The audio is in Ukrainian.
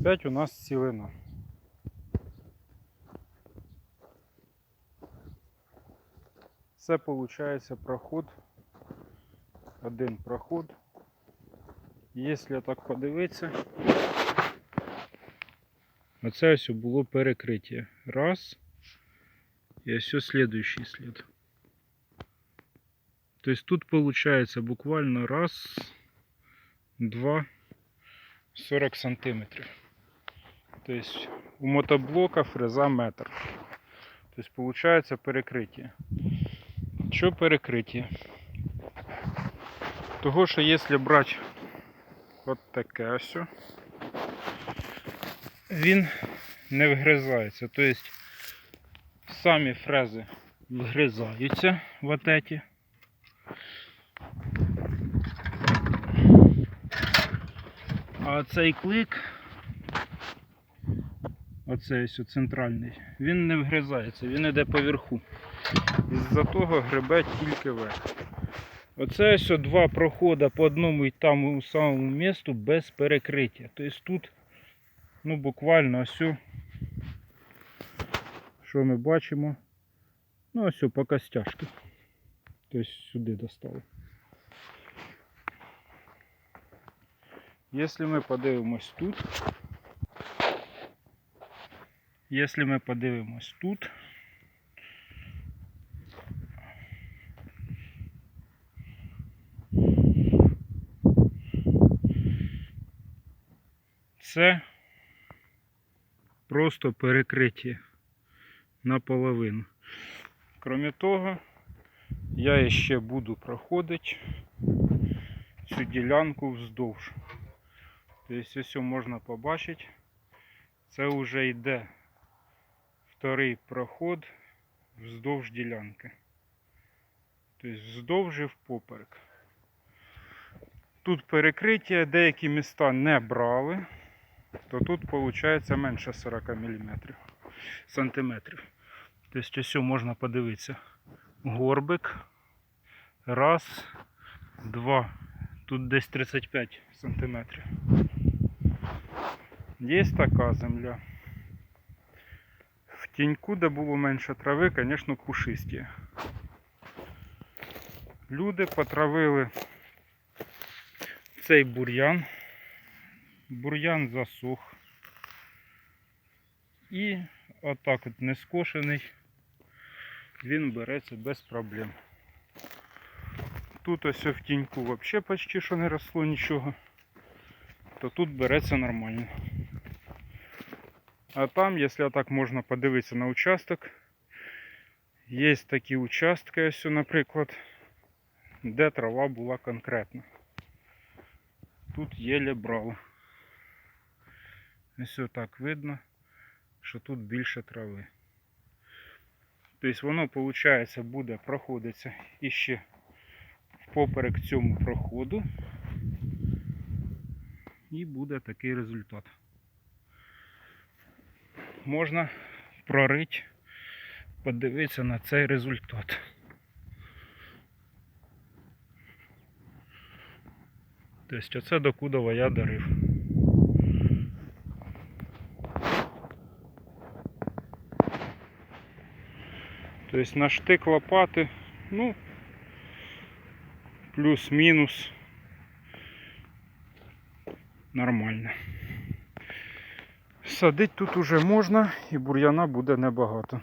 Опять у нас цілина. Це виходить проход. Один проход. Якщо так подивитися, оце ось було перекриття. Раз. І ось слідуючий слід. Тобто тут виходить буквально раз, два, 40 сантиметрів. Тобто у мотоблока фреза метр. Тобто получается перекриття. Що перекриття? Того, що якщо брати от таке ось, він не вгризається. Тобто самі фрези вгризаються в эти. А цей клик, оцей ось центральний, він не вгризається, він іде поверху. Із-за того гребе тільки вверх. Оце ось два проходи по одному і тому самому місту без перекриття. Тобто тут ну, буквально ось, що ми бачимо, ну ось по костяшки. Тобто сюди достали. Если ми подивимось тут, если ми подивимось тут, це просто перекриття наполовину. Кроме того, я ще буду проходити цю ділянку вздовж. Тобто ось можна побачити, це вже йде вторий проход вздовж ділянки. Тобто вздовж і впоперек. Тут перекриття, деякі міста не брали, то тут виходить менше 40 мм сантиметрів. Тобто ось можна подивитися. Горбик. Раз, два. Тут десь 35 сантиметрів. Є така земля. Тіньку, де було менше трави, звісно, пушисті. Люди потравили цей бур'ян. Бур'ян засух. І отак от не скошений, він береться без проблем. Тут ось в тіньку взагалі почти що не росло нічого, то тут береться нормально. А там, якщо так можна подивитися на участок, є такі участки, ось, наприклад, де трава була конкретна. Тут єле брало. Ось так видно, що тут більше трави. Тобто воно, виходить, буде проходитися іще поперек цьому проходу. І буде такий результат. Можна прорити, подивитися на цей результат. Тобто оце до Кудова я дарив. Тобто на штик лопати, ну, плюс-мінус нормально. Садити тут уже можна і бур'яна буде небагато.